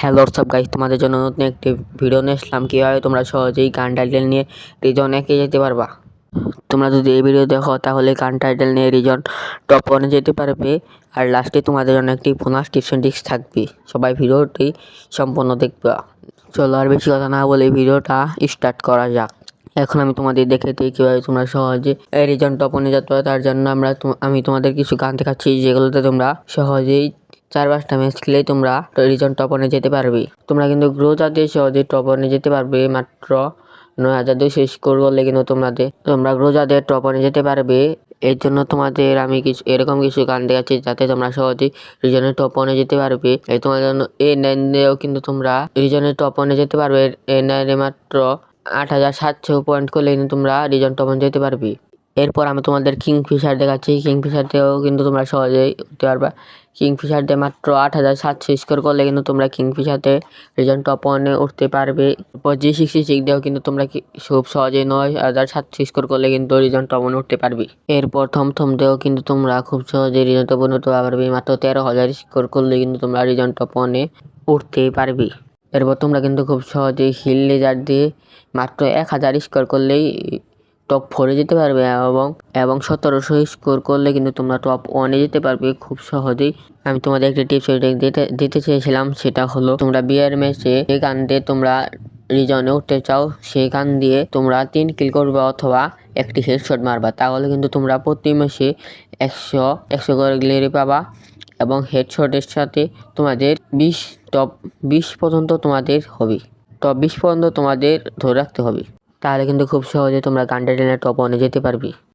Hello সব guys তোমাদের জন্য নতুন একটি ভিডিও নিয়ে আসলাম। কীভাবে তোমরা সহজেই গান টাইটেল নিয়ে রিজন একে যেতে পারবা? তোমরা যদি এই ভিডিও দেখো, তাহলে গান টাইটেল নিয়ে রিজন টপ ওয়ানে যেতে পারবে। আর লাস্টে তোমাদের জন্য একটি বোনাস টিপস অ্যান্ড ট্রিক্স থাকবে। সবাই ভিডিওটি সম্পূর্ণ দেখবা। চলো আর বেশি কথা না বলে ভিডিওটা স্টার্ট করা যাক। এখন আমি তোমাদের দেখে দিই কীভাবে তোমরা সহজে রিজন টপ ওয়ানে যেতে পারো। তার জন্য আমরা আমি তোমাদের কিছু গান দেখাচ্ছি, যেগুলোতে তোমরা সহজেই চার পাঁচটা ম্যাচ খেলেই তোমরা রিজন টপ ওয়ানে যেতে পারবে। তোমরা কিন্তু গ্রো জাতীয় সহজে টপ ওয়ানে যেতে পারবে, মাত্র নয় হাজার দুইশো স্কোর করলে কিন্তু তোমাদের তোমরা গ্রো জাতীয় টপ ওয়ানে যেতে পারবে। এর জন্য তোমাদের আমি কিছু এরকম কিছু গান দেখাচ্ছি যাতে তোমরা সহজেই রিজনের টপ ওয়ানে যেতে পারবে। এই তোমাদের জন্য এ নাইন দিয়েও কিন্তু তোমরা রিজনের টপ ওয়ানে যেতে পারবে। এ নাইনে মাত্র আট হাজার সাতশো পয়েন্ট করলে কিন্তু তোমরা রিজন টপ ওয়ানে যেতে পারবে। এরপর আমি তোমাদের কিংফিশার দেখাচ্ছি। কিংফিশার দিয়েও কিন্তু তোমরা সহজেই উঠতে পারবা। কিংফিশার দিয়ে মাত্র আট হাজার সাতশো স্কোর করলে কিন্তু তোমরা কিংফিশারতে রিজন টপ ওয়ানে উঠতে পারবে। এরপর জি সিক্সটি সিক্স দিয়েও কিন্তু তোমরা খুব সহজে নয় হাজার সাতশো স্কোর করলে কিন্তু রিজন টপ ওয়ানে উঠতে পারবে। এরপর থমথম দিয়েও কিন্তু তোমরা খুব সহজে রিজন টপ ওয়ানে উঠতে পারবে। মাত্র তেরো হাজার স্কোর করলে কিন্তু তোমরা রিজন টপ ওয়ানে উঠতে পারবে। এরপর তোমরা কিন্তু খুব সহজেই হিল লেজার দিয়ে মাত্র এক হাজার স্কোর করলেই টপ ফোরে যেতে পারবে এবং এবং সতেরোশো স্কোর করলে কিন্তু তোমরা টপ ওয়ানে যেতে পারবে খুব সহজেই। আমি তোমাদের একটি টিপস দিতে দিতে চেয়েছিলাম, সেটা হলো তোমরা বিয়ের ম্যাচে যে গান দিয়ে তোমরা রিজনে উঠতে চাও, সেই গান দিয়ে তোমরা তিন কিল করবে অথবা একটি হেডশট মারবা। তাহলে কিন্তু তোমরা প্রতি মাসে একশো একশো করে গ্লেরি পাবা এবং হেডশটের সাথে তোমাদের বিশ টপ বিশ পর্যন্ত তোমাদের হবে। টপ বিশ পর্যন্ত তোমাদের ধরে রাখতে হবে। তাহলে কিন্তু খুব সহজে তোমরা গানটা টেনে টপ অনে যেতে পারবে।